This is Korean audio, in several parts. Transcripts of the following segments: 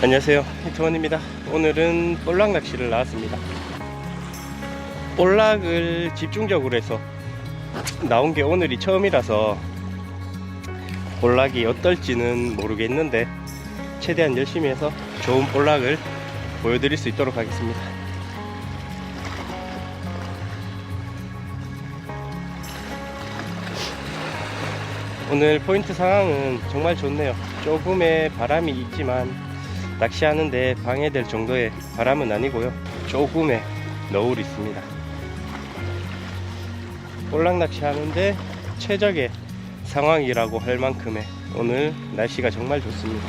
안녕하세요. 희트원입니다. 오늘은 볼락 낚시를 나왔습니다. 볼락을 집중적으로 해서 나온 게 오늘이 처음이라서 볼락이 어떨지는 모르겠는데 최대한 열심히 해서 좋은 볼락을 보여드릴 수 있도록 하겠습니다. 오늘 포인트 상황은 정말 좋네요. 조금의 바람이 있지만 낚시하는데 방해될 정도의 바람은 아니고요. 조금의 너울이 있습니다. 볼락 낚시하는데 최적의 상황이라고 할 만큼의 오늘 날씨가 정말 좋습니다.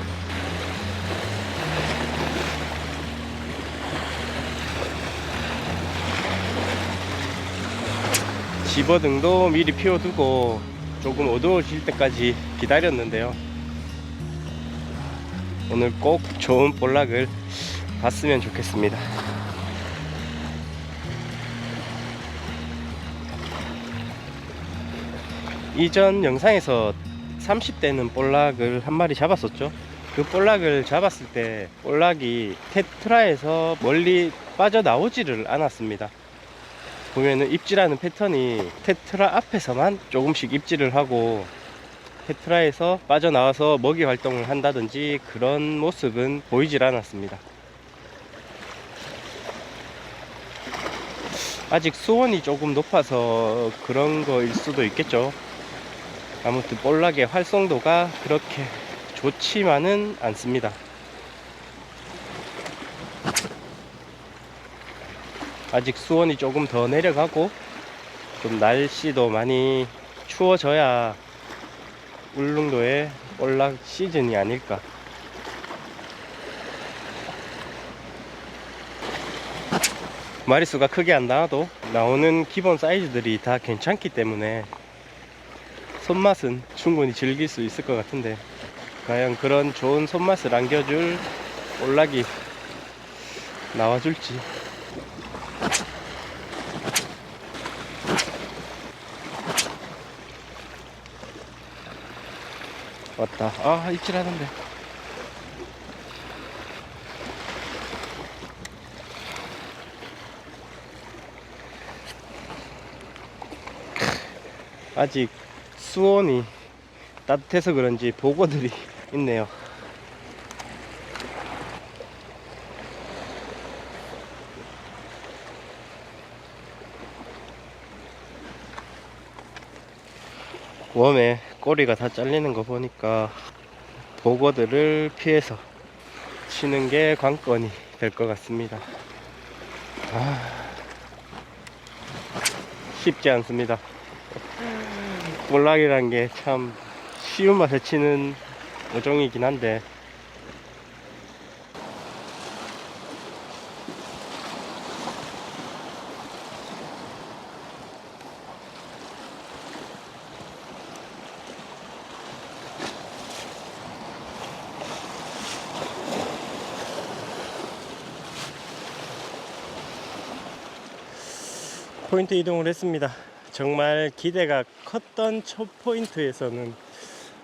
집어등도 미리 피워두고 조금 어두워질 때까지 기다렸는데요. 오늘 꼭 좋은 볼락을 봤으면 좋겠습니다. 이전 영상에서 30대는 볼락을 한 마리 잡았었죠. 그 볼락을 잡았을 때 볼락이 테트라에서 멀리 빠져나오지를 않았습니다. 보면은 입질하는 패턴이 테트라 앞에서만 조금씩 입질을 하고 테트라에서 빠져나와서 먹이 활동을 한다든지 그런 모습은 보이질 않았습니다. 아직 수온이 조금 높아서 그런 거일 수도 있겠죠. 아무튼 볼락의 활성도가 그렇게 좋지만은 않습니다. 아직 수온이 조금 더 내려가고 좀 날씨도 많이 추워져야 울릉도의 볼락 시즌이 아닐까. 마리수가 크게 안 나와도 나오는 기본 사이즈들이 다 괜찮기 때문에 손맛은 충분히 즐길 수 있을 것 같은데 과연 그런 좋은 손맛을 안겨줄 볼락이 나와줄지 왔다. 아 입질하는데. 아직 수온이 따뜻해서 그런지 보고들이 있네요. 웜에 꼬리가 다 잘리는 거 보니까 보고들을 피해서 치는 게 관건이 될 것 같습니다. 아, 쉽지 않습니다. 볼락이란 게 참 쉬운 맛에 치는 어종이긴 한데 포인트 이동을 했습니다. 정말 기대가 컸던 첫 포인트에서는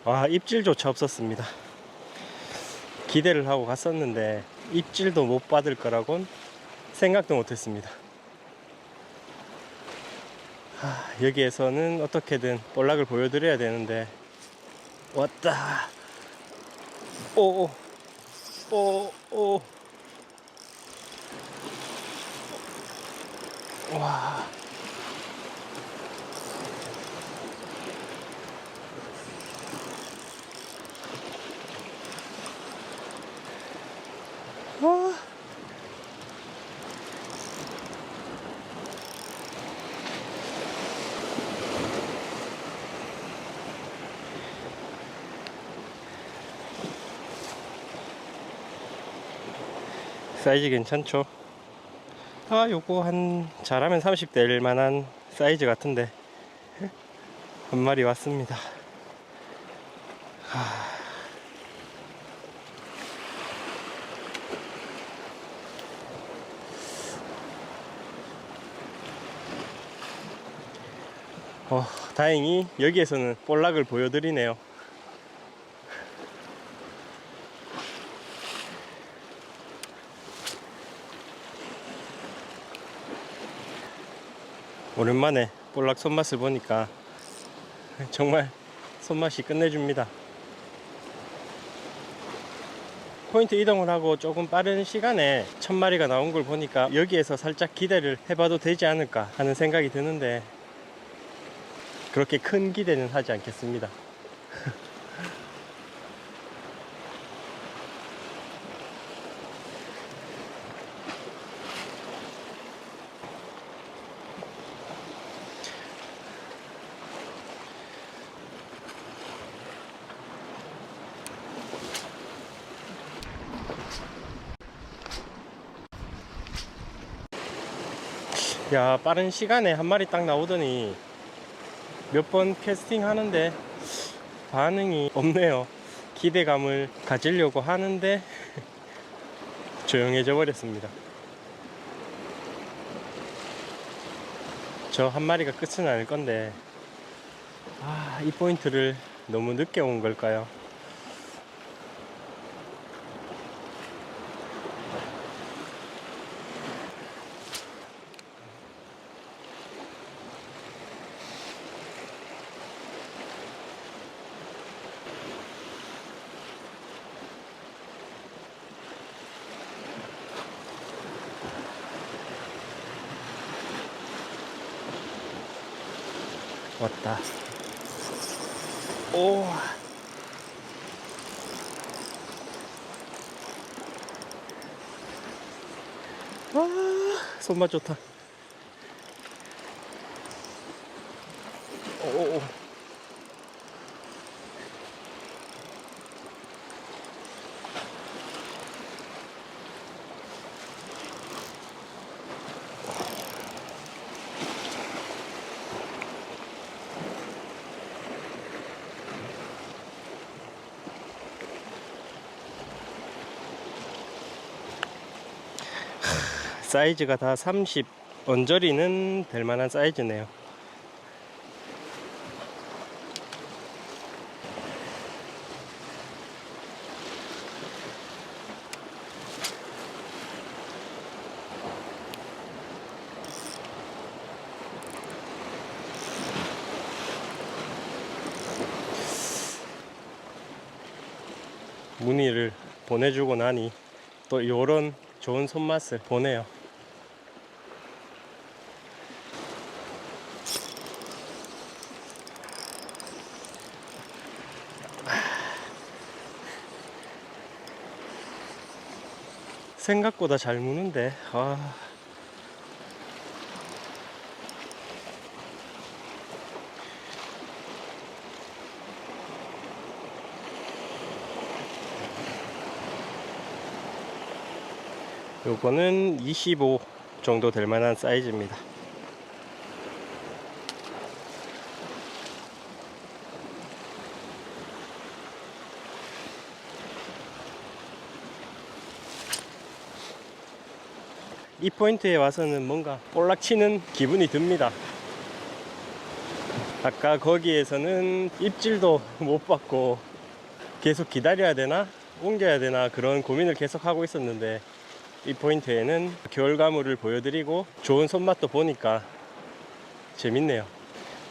와 입질조차 없었습니다. 기대를 하고 갔었는데 입질도 못 받을 거라곤 생각도 못했습니다. 하, 여기에서는 어떻게든 볼락을 보여드려야 되는데 왔다 오오 오오 와 와. 사이즈 괜찮죠? 아 요거 한 잘하면 30될 만한 사이즈 같은데 한 마리 왔습니다. 하... 어, 다행히 여기에서는 볼락을 보여드리네요 오랜만에 볼락 손맛을 보니까 정말 손맛이 끝내줍니다. 포인트 이동을 하고 조금 빠른 시간에 천 마리가 나온 걸 보니까 여기에서 살짝 기대를 해봐도 되지 않을까 하는 생각이 드는데 그렇게 큰 기대는 하지 않겠습니다. 야 빠른 시간에 한 마리 딱 나오더니 몇 번 캐스팅 하는데 반응이 없네요 기대감을 가지려고 하는데 조용해져 버렸습니다 저 한 마리가 끝은 아닐 건데 아, 이 포인트를 너무 늦게 온 걸까요? 왔다. 오. 와, 손맛 좋다. 오. 사이즈가 다 30 언저리는 될 만한 사이즈네요. 문의를 보내주고 나니 또 요런 좋은 손맛을 보내요. 생각보다 잘 무는데 아. 요거는 25 정도 될 만한 사이즈입니다 이 포인트에 와서는 뭔가 볼락치는 기분이 듭니다. 아까 거기에서는 입질도 못 받고 계속 기다려야 되나? 옮겨야 되나? 그런 고민을 계속 하고 있었는데 이 포인트에는 겨울가물을 보여드리고 좋은 손맛도 보니까 재밌네요.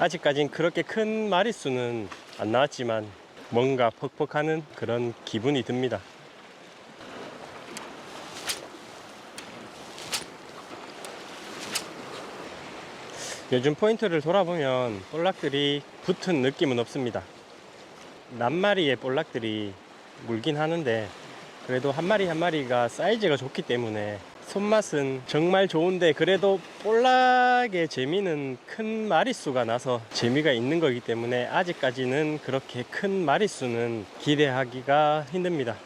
아직까진 그렇게 큰 마리수는 안 나왔지만 뭔가 퍽퍽하는 그런 기분이 듭니다. 요즘 포인트를 돌아보면 볼락들이 붙은 느낌은 없습니다. 낱마리의 볼락들이 물긴 하는데 그래도 한 마리 한 마리가 사이즈가 좋기 때문에 손맛은 정말 좋은데 그래도 볼락의 재미는 큰 마리수가 나서 재미가 있는 거기 때문에 아직까지는 그렇게 큰 마리수는 기대하기가 힘듭니다.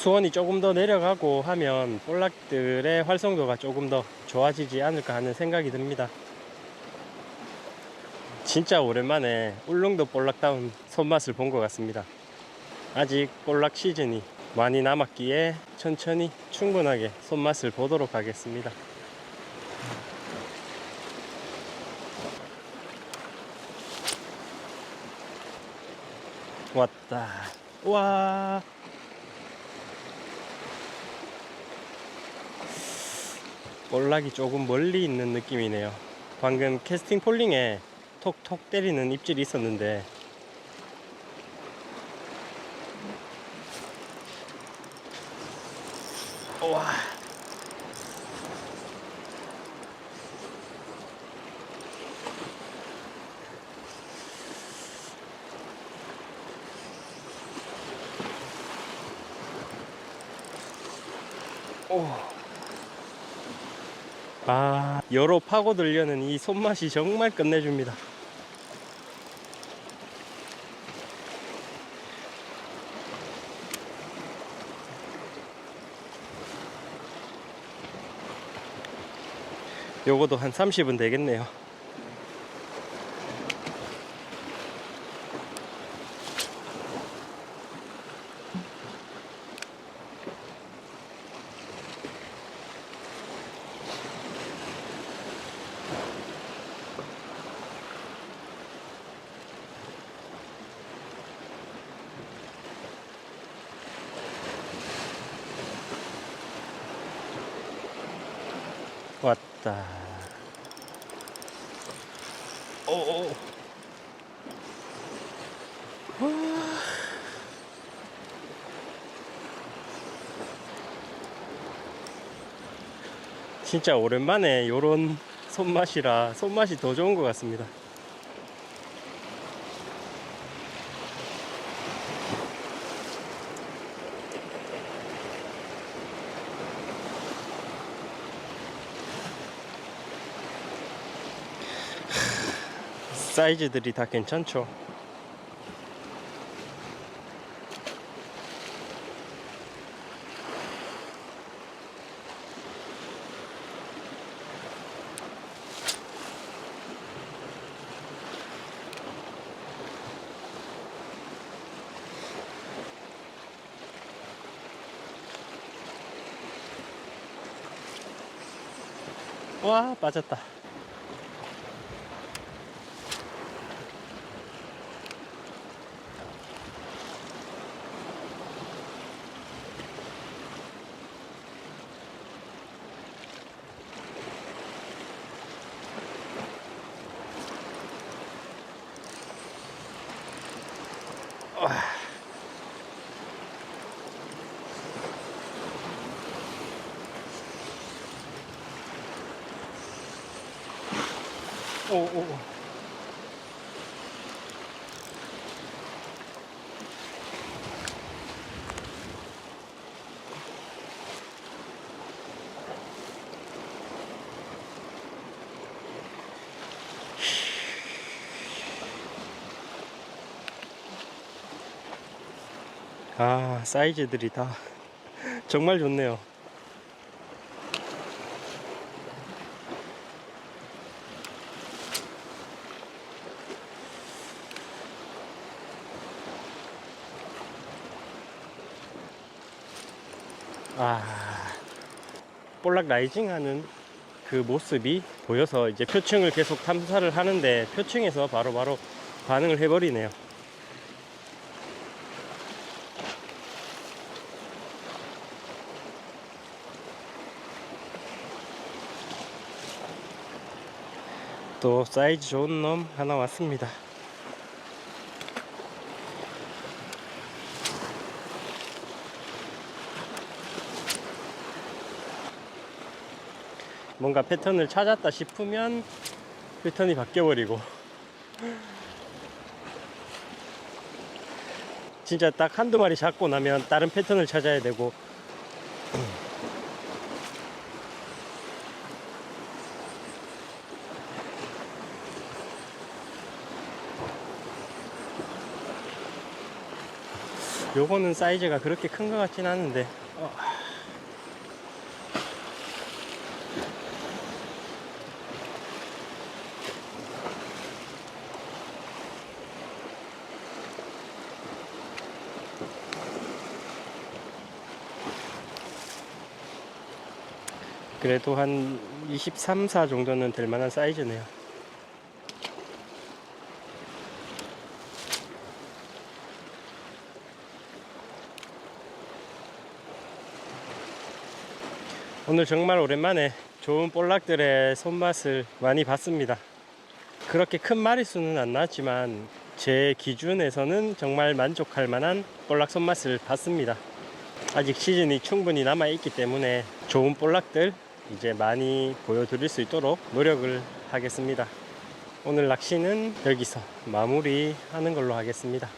수온이 조금 더 내려가고 하면 볼락들의 활성도가 조금 더 좋아지지 않을까 하는 생각이 듭니다. 진짜 오랜만에 울릉도 볼락다운 손맛을 본 것 같습니다. 아직 볼락 시즌이 많이 남았기에 천천히 충분하게 손맛을 보도록 하겠습니다. 왔다. 와. 볼락이 조금 멀리 있는 느낌이네요. 방금 캐스팅 폴링에 톡톡 때리는 입질이 있었는데 와. 여로 파고들려는 이 손맛이 정말 끝내줍니다. 요거도 한 30은 되겠네요. 왔다. 오. 진짜 오랜만에 요런 손맛이라 손맛이 더 좋은 것 같습니다. 사이즈들이 다 괜찮죠. 와 빠졌다. 오, 오, 오. 아, 사이즈들이 다 정말 좋네요. 아, 볼락 라이징 하는 그 모습이 보여서 이제 표층을 계속 탐사를 하는데 표층에서 바로바로 반응을 해버리네요. 또 사이즈 좋은 놈 하나 왔습니다. 뭔가 패턴을 찾았다 싶으면 패턴이 바뀌어버리고. 진짜 딱 한두 마리 잡고 나면 다른 패턴을 찾아야 되고. 요거는 사이즈가 그렇게 큰 것 같진 않은데 그래도 한 23, 4 정도는 될 만한 사이즈네요. 오늘 정말 오랜만에 좋은 볼락들의 손맛을 많이 봤습니다. 그렇게 큰 마리수는 안 나왔지만 제 기준에서는 정말 만족할 만한 볼락 손맛을 봤습니다. 아직 시즌이 충분히 남아있기 때문에 좋은 볼락들 이제 많이 보여드릴 수 있도록 노력을 하겠습니다. 오늘 낚시는 여기서 마무리하는 걸로 하겠습니다.